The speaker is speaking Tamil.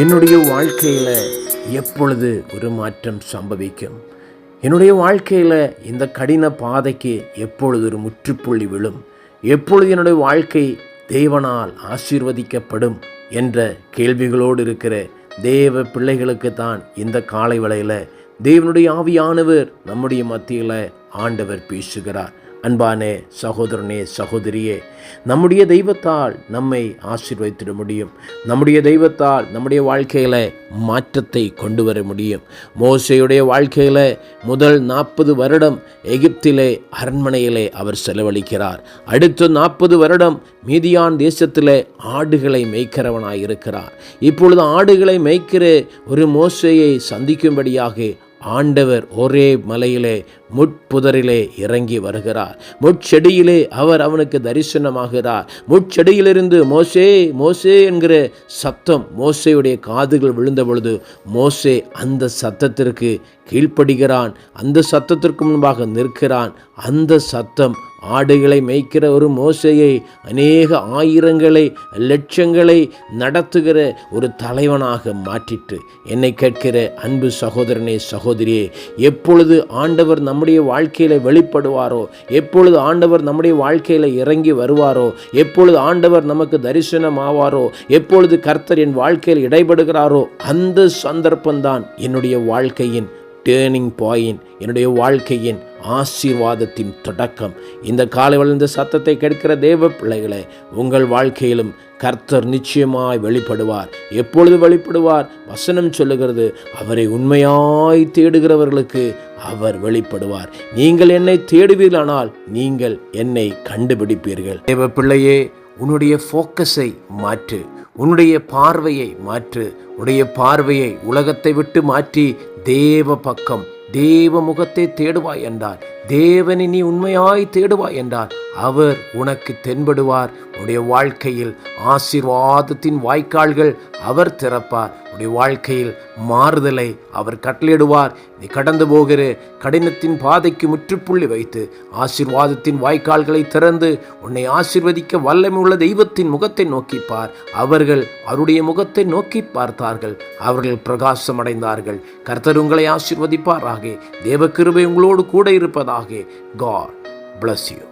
என்னுடைய வாழ்க்கையில் எப்பொழுது ஒரு மாற்றம் சம்பவிக்கும்? என்னுடைய வாழ்க்கையில் இந்த கடின பாதைக்கு எப்பொழுது ஒரு முற்றுப்புள்ளி விழும்? எப்பொழுது என்னுடைய வாழ்க்கை தேவனால் ஆசீர்வதிக்கப்படும்? என்ற கேள்விகளோடு இருக்கிற தேவ பிள்ளைகளுக்கு தான் இந்த காலை வேளையில் தேவனுடைய ஆவியானவர் நம்முடைய மத்தியில் ஆண்டவர் பேசுகிறார். அன்பானே சகோதரனே சகோதரியே நம்முடைய தெய்வத்தால் நம்மை ஆசீர்வதித்திட முடியும். நம்முடைய தெய்வத்தால் நம்முடைய வாழ்க்கையில் மாற்றத்தை கொண்டு வர முடியும். மோசையுடைய வாழ்க்கையில் முதல் நாற்பது வருடம் எகிப்திலே அரண்மனையிலே அவர் செலவழிக்கிறார். அடுத்த நாற்பது வருடம் மீதியான் தேசத்தில் ஆடுகளை மேய்க்கிறவனாய் இருக்கிறார் இப்பொழுது ஆடுகளை மேய்க்கிற ஒரு மோசையை சந்திக்கும்படியாக ஆண்டவர் ஒரே மலையிலே முட்புதரிலே இறங்கி வருகிறார். முட்செடியிலே அவர் அவனுக்கு தரிசனமாகிறார். முட்செடியிலிருந்து மோசே மோசே என்கிற சத்தம் மோசையுடைய காதுகள் விழுந்த பொழுது மோசே அந்த சத்தத்திற்கு கீழ்ப்படுகிறான். அந்த சத்தத்திற்கு முன்பாக நிற்கிறான். அந்த சத்தம் ஆடுகளை மேய்க்கிற ஒரு மோசையை அநேக ஆயிரங்களை லட்சங்களை நடத்துகிற ஒரு தலைவனாக மாற்றிட்டு என்னை கேட்கிற அன்பு சகோதரனே சகோதரியே எப்பொழுது ஆண்டவர் நம்முடைய வாழ்க்கையில் வெளிப்படுவாரோ எப்பொழுது ஆண்டவர் நம்முடைய வாழ்க்கையில் இறங்கி வருவாரோ எப்பொழுது ஆண்டவர் நமக்கு தரிசனம் ஆவாரோ எப்பொழுது கர்த்தர் என் வாழ்க்கையில் இடைபடுகிறாரோ அந்த சந்தர்ப்பம்தான் என்னுடைய வாழ்க்கையின் டேர்னிங் பாயிண்ட் என்னுடைய வாழ்க்கையின் ஆசீர்வாதத்தின் தொடக்கம். இந்த காலை வளர்ந்த சத்தத்தை கேட்கிற தேவ பிள்ளைகளே உங்கள் வாழ்க்கையிலும் கர்த்தர் நிச்சயமாய் வெளிப்படுவார். எப்பொழுது வெளிப்படுவார்? வசனம் சொல்லுகிறது அவரை உண்மையாய் தேடுகிறவர்களுக்கு அவர் வெளிப்படுவார். நீங்கள் என்னை தேடுவீர்களானால் நீங்கள் என்னை கண்டுபிடிப்பீர்கள். தேவ பிள்ளையே உன்னுடைய ஃபோக்கஸை மாற்று. உன்னுடைய பார்வையை மாற்று. உன்னுடைய பார்வையை உலகத்தை விட்டு மாற்றி தேவ பக்கம் தேவ முகத்தை தேடுவாய் என்றார் தேவனை நீ உண்மையாய் தேடுவாய் என்றார் அவர் உனக்கு தென்படுவார். உடைய வாழ்க்கையில் ஆசீர்வாதத்தின் வாய்க்கால்கள் அவர் திறப்பார். உடைய வாழ்க்கையில் மாறுதலை அவர் கட்டளையிடுவார். நீ கடந்து போகிற கடினத்தின் பாதைக்கு முற்றுப்புள்ளி வைத்து ஆசீர்வாதத்தின் வாய்க்கால்களை திறந்து உன்னை ஆசிர்வதிக்க வல்லமை உள்ள தெய்வத்தின் முகத்தை நோக்கிப்பார். அவர்கள் அவருடைய முகத்தை நோக்கி பார்த்தார்கள். அவர்கள் பிரகாசம் அடைந்தார்கள் கர்த்தர் உங்களை இருப்பதாக தேவ கிருபை உங்களோடு கூட இருப்பதாக காட் பிளஸ் யூ